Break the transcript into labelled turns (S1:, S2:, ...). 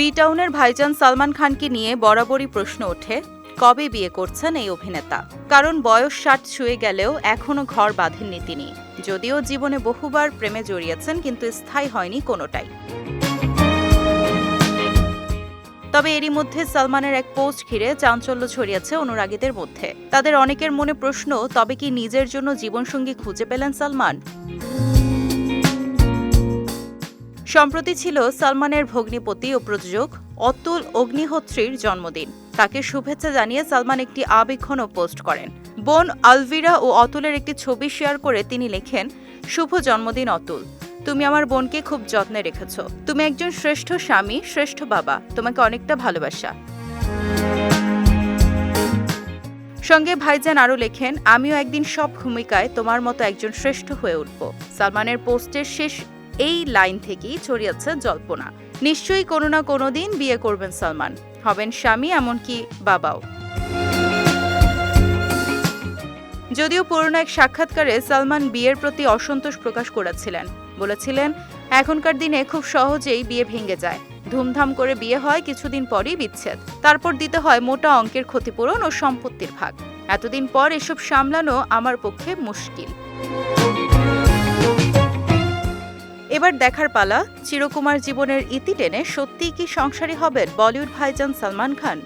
S1: B টাউনের ভাইজান সালমান খানকে নিয়ে বরাবরই প্রশ্ন ওঠে, কবে বিয়ে করছেন এই অভিনেতা? কারণ বয়স ষাট ছুঁয়ে গেলেও এখনও ঘর বাঁধেননি তিনি। যদিও জীবনে বহুবার প্রেমে জড়িয়েছেন, কিন্তু স্থায়ী হয়নি কোনোটাই। তবে এরই মধ্যে সালমানের এক পোস্ট ঘিরে চাঞ্চল্য ছড়িয়েছে অনুরাগীদের মধ্যে। তাদের অনেকের মনে প্রশ্ন, তবে কি নিজের জন্য জীবনসঙ্গী খুঁজে পেলেন সালমান? সম্প্রতি ছিল সালমানের ভগ্নিপতি ও প্রযোজক অতুল অগ্নিহোত্রীর জন্মদিন। তাকে শুভেচ্ছা জানিয়ে সালমান একটি আবেক্ষণও পোস্ট করেন। বোন আলভিরা ও অতুলের একটি ছবি শেয়ার করে তিনি লেখেন, শুভ জন্মদিন অতুল। তুমি আমার বোনকে খুব যত্নে রেখেছ। তুমি একজন শ্রেষ্ঠ স্বামী, শ্রেষ্ঠ বাবা। তোমাকে অনেকটা ভালোবাসা। সঙ্গে ভাইজান আরও লেখেন, আমিও একদিন সব ভূমিকায় তোমার মতো একজন শ্রেষ্ঠ হয়ে উঠব। সালমানের পোস্টের শেষ এই লাইন থেকেই ছড়িয়েছে জল্পনা। নিশ্চয়ই কোনো না কোনো দিন বিয়ে করবেন সালমান। হবেন স্বামী, এমনকি বাবাও। যদিও পুরনো এক সাক্ষাৎকারে সালমান বিয়ের প্রতি অসন্তোষ প্রকাশ করেছিলেন। বলেছিলেন, এখনকার দিনে খুব সহজেই বিয়ে ভেঙে যায়। ধুমধাম করে বিয়ে হয় কিছুদিন পরই বিচ্ছেদ। তারপর দিতে হয় মোটা অঙ্কের ক্ষতিপূরণ ও সম্পত্তির ভাগ। এতদিন পর এসব সামলানো আমার পক্ষে মুশকিল। এবার দেখার পালা, চিরকুমার জীবনের ইতি টেনে সত্যিই কি সংসারী হবেন বলিউড ভাইজান সালমান খান?